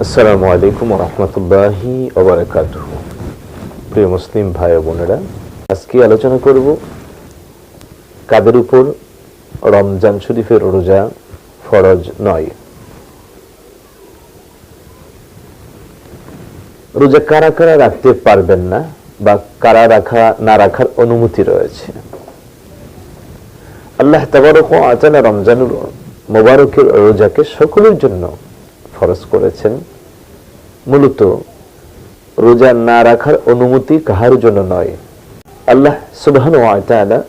আসসালামু আলাইকুম রহমতুল্লাহি প্রিয় মুসলিম ভাই বোনেরা, আজকে আলোচনা করব কাদের উপর রমজান শরীফের রোজা ফরজ নয়। রোজা কারা কারা রাখতে পারবেন না বা কারা রাখা, না রাখার অনুমতি রয়েছে? আল্লাহ তাবারক তাআলা রমজানুল মোবারকের রোজাকে সকলের জন্য ফরজ করেছেন। মূলত রোজা না রাখার অনুমতি কাহার জন্য নয়। আল্লাহ সুবহান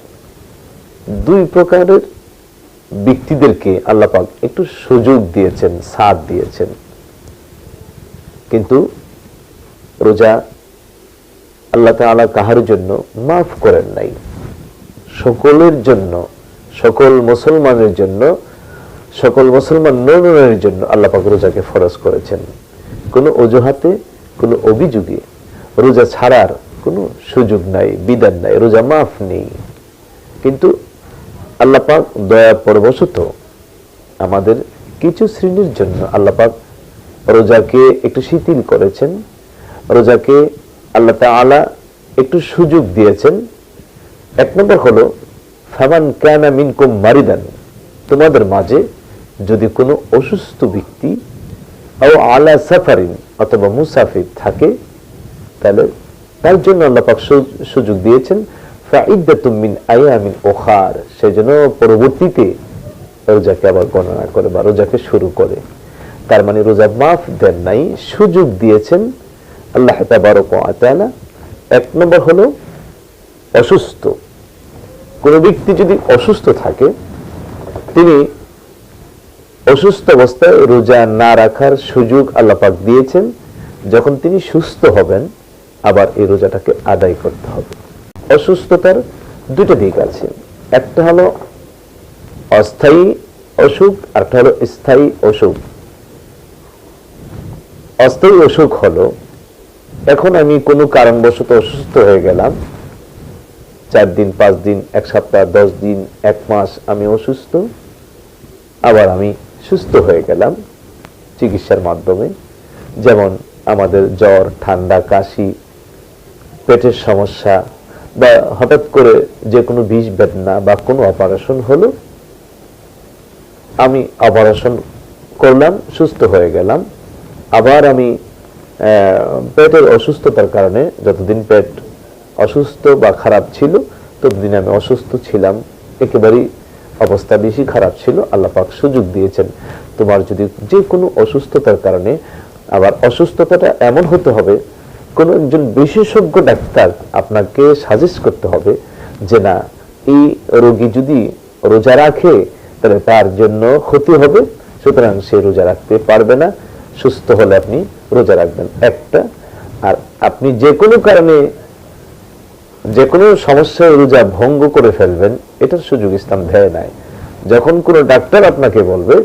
দুই প্রকারের ব্যক্তিদেরকে আল্লাহ পাক একটু সুযোগ দিয়েছেন, সাথ দিয়েছেন। কিন্তু রোজা আল্লাহ তাআলা কাহার জন্য মাফ করেন নাই। সকলের জন্য, সকল মুসলমানের জন্য সকল মুসলমান নরের জন্য আল্লাহ পাক রোজাকে ফরজ করেছেন। কোনো অজুহাতে, কোনো অভিযোগে রোজা ছাড়ার কোনো সুযোগ নাই, বিধান নাই, রোজা মাফ নেই। কিন্তু আল্লাহ পাক দয়া পরবশত আমাদের কিছু শ্রেণির জন্য আল্লাহ পাক রোজাকে একটু শিথিল করেছেন, রোজাকে আল্লাহ তাআলা একটু সুযোগ দিয়েছেন। এক নম্বর হলো, ফামান কানা মিনকুম মারিদান, তোমাদের মাঝে যদি কোনো অসুস্থ ব্যক্তি আলা সাফারিন অথবা মুসাফির থাকে, তাহলে তার জন্য আল্লাহ পাক সুযোগ দিয়েছেন মিন আয়ামিন ওখার সেজন্য পরবর্তীতে রোজাকে আবার গণনা করে বা রোজাকে শুরু করে। তার মানে রোজা মাফ দেন নাই, সুযোগ দিয়েছেন আল্লাহ তাবারক ওয়া তাআলা। এক নম্বর হলো অসুস্থ। কোনো ব্যক্তি যদি অসুস্থ থাকে, তিনি অসুস্থ অবস্থায় রোজা না রাখার সুযোগ আল্লাপাক দিয়েছেন। যখন তিনি সুস্থ হবেন, আবার এই রোজাটাকে আদায় করতে হবে। অসুস্থতার দুটো দিক আছে। একটা হলো অস্থায়ী অসুখ আর একটা হলো স্থায়ী অসুখ। অস্থায়ী অসুখ হলো, এখন আমি কোনো কারণবশত অসুস্থ হয়ে গেলাম। চার দিন, পাঁচ দিন, এক সপ্তাহ, দশ দিন, এক মাস আমি অসুস্থ। আবার আমি সুস্থ হয়ে গেলাম চিকিৎসার মাধ্যমে। যেমন আমাদের জ্বর, ঠান্ডা, কাশি, পেটের সমস্যা বা হঠাৎ করে যে কোনো বিষ বেদনা বা কোনো অপারেশন হলো, আমি অপারেশন করলাম, সুস্থ হয়ে গেলাম। আবার আমি পেটের অসুস্থতার কারণে যতদিন পেট অসুস্থ বা খারাপ ছিল, ততদিন আমি অসুস্থ ছিলাম। একেবারেই অবস্থা বেশি খারাপ ছিল, আল্লাহ পাক সুযোগ দিয়েছেন। তোমার যদি যে কোনো অসুস্থতার কারণে আবার অসুস্থতাটা এমন হতে হবে, কোনো একজন বিশেষজ্ঞ ডাক্তার আপনাকে সাজেস্ট করতে হবে যে না, এই রোগী যদি রোজা রাখে, তাহলে তার জন্য ক্ষতি হবে, সুতরাং সে রোজা রাখতে পারবে না, সুস্থ হলে আপনি রোজা রাখবেন। একটা, আর আপনি যে কোনো কারণে যে কোনো সমস্যায় রোজা ভঙ্গ করে ফেলবেন এটার সুযোগ ইসলাম দেয় নাই। যখন কোনো ডাক্তার আপনাকে বলবে,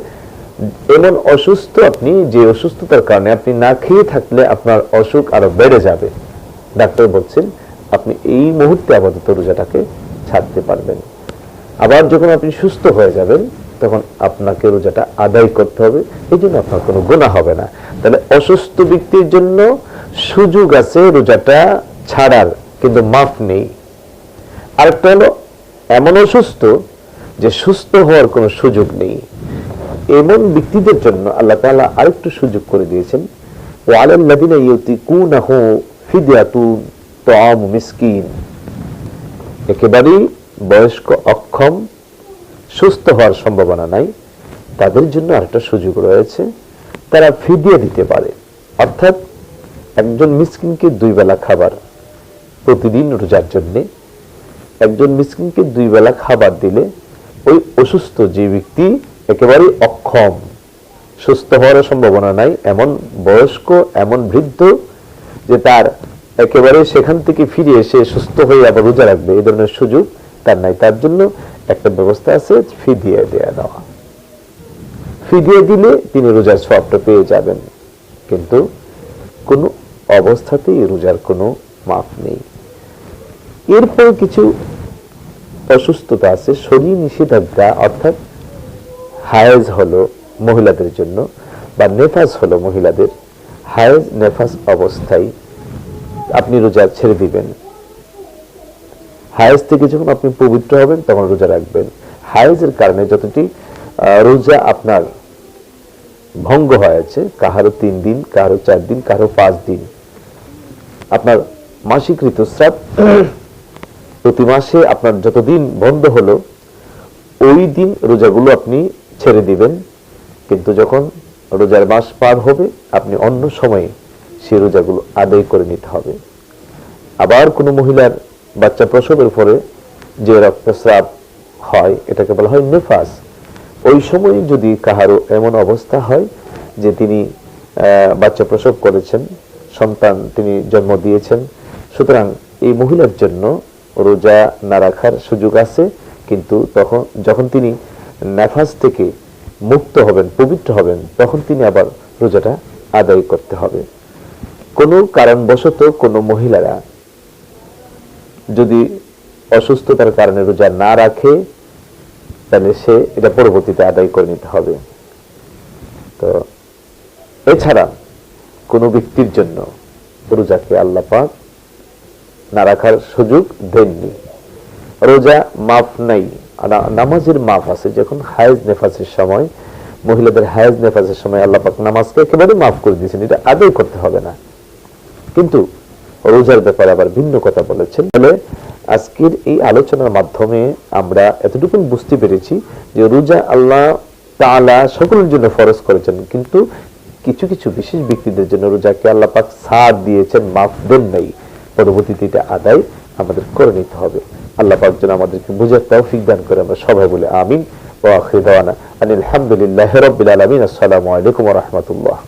এমন অসুস্থ আপনি, যে অসুস্থতার কারণে আপনি না খেয়ে থাকলে আপনার অসুখ আরও বেড়ে যাবে। ডাক্তার বলছেন, আপনি এই মুহূর্তে আপাতত রোজাটাকে ছাড়তে পারবেন। আবার যখন আপনি সুস্থ হয়ে যাবেন, তখন আপনাকে রোজাটা আদায় করতে হবে। এই জন্য আপনার কোনো গুণা হবে না। তাহলে অসুস্থ ব্যক্তির জন্য সুযোগ আছে রোজাটা ছাড়ার, কিন্তু মাফ নেই। আরেকটা হলো এমন অসুস্থ যে সুস্থ হওয়ার কোনো সুযোগ নেই। এমন ব্যক্তিদের জন্য আল্লাহ তালা আরেকটু সুযোগ করে দিয়েছেন। ও ফিদিয়াতু তাআম মিসকিন। একেবারেই বয়স্ক অক্ষম, সুস্থ হওয়ার সম্ভাবনা নাই। তাদের জন্য আরেকটা সুযোগ রয়েছে। তারা ফিদিয়া দিতে পারে। অর্থাৎ একজন মিসকিনকে দুই বেলা খাবার প্রতিদিন রোজার জন্যে একজন মিসকিনকে দুই বেলা খাবার দিলে ওই অসুস্থ যে ব্যক্তি একেবারে অক্ষম, সুস্থ হওয়ার সম্ভাবনা নাই, এমন বয়স্ক, এমন বৃদ্ধ যে তার একেবারে সেখান থেকে ফিরে এসে সুস্থ হয়ে আবার রোজা রাখবে এই ধরনের সুযোগ তার নাই। তার জন্য একটা ব্যবস্থা আছে ফি দিয়ে দেয়া দেওয়া ফি দিয়ে দিলে তিনি রোজার সবটা পেয়ে যাবেন। কিন্তু কোনো অবস্থাতেই রোজার কোনো মাফ নেই। এরপর কিছু অসুস্থতা আছে, শরীর নিষেধাজ্ঞা, অর্থাৎ হায়েজ হলো মহিলাদের জন্য বা নেফাজ হলো মহিলাদের। হায়েজ, নেফাস অবস্থায় আপনি রোজা ছেড়ে দিবেন। হায়েজ থেকে যখন আপনি পবিত্র হবেন, তখন রোজা রাখবেন। হায়েজের কারণে যতটি রোজা আপনার ভঙ্গ হয়েছে কাহারও তিন দিন কাহারও চার দিন কাহারও পাঁচ দিন। আপনার মাসিক ঋতুস্রাব প্রতি মাসে আপনার যতদিন বন্ধ হলো, ওই দিন রোজাগুলো আপনি ছেড়ে দিবেন। কিন্তু যখন রোজার মাস পার হবে, আপনি অন্য সময়ে সে রোজাগুলো আদায় করে নিতে হবে। আবার কোনো মহিলার বাচ্চা প্রসবের পরে যে রক্তস্রাব হয়, এটাকে বলা হয় নেফাস। ওই সময় যদি কাহারও এমন অবস্থা হয় যে তিনি বাচ্চা প্রসব করেছেন, সন্তান তিনি জন্ম দিয়েছেন, সুতরাং এই মহিলার জন্য রোজা না রাখার সুযোগ আছে, কিন্তু তখন, যখন তিনি নেফাস থেকে মুক্ত হবেন, পবিত্র হবেন, তখন তিনি আবার রোজাটা আদায় করতে হবে। কোনো কারণবশত কোনো মহিলারা যদি অসুস্থতার কারণে রোজা না রাখে, তাহলে সে এটা পরবর্তীতে আদায় করে নিতে হবে। তো এছাড়া কোনো ব্যক্তির জন্য রোজাকে আল্লাহ পাক না রাখার সুযোগ দেননি। রোজা মাফ নাই। নামাজের মাফ আছে। যখন হায়েজ নেফাসের সময়, মহিলাদের হায়েজ নেফাসের সময় আল্লাহ পাক নামাজকে একেবারে মাফ করে দিয়েছেন। এটা আদায় করতে হবে না। কিন্তু রোজার ব্যাপারে আবার ভিন্ন কথা বলেছেন। বলে আজকের এই আলোচনার মাধ্যমে আমরা এতটুকু বুঝতে পেরেছি যে রোজা আল্লাহ তালা সকলের জন্য ফরজ করেছেন। কিন্তু কিছু কিছু বিশেষ ব্যক্তিদের জন্য রোজাকে আল্লাহ পাক সাথ দিয়েছেন, মাফ দেন নাই। পরবর্তীতে এটা আদায় আমাদের করে নিতে হবে। আল্লাহ পাক যেন আমাদেরকে বুঝার তৌফিক দান করে আমরা সবাই বলে আমিন। ওয়া আখির দাওয়ানা আনিল রবিল আলামিন। আসসালামু আলাইকুম রাহমাতুল্লাহ।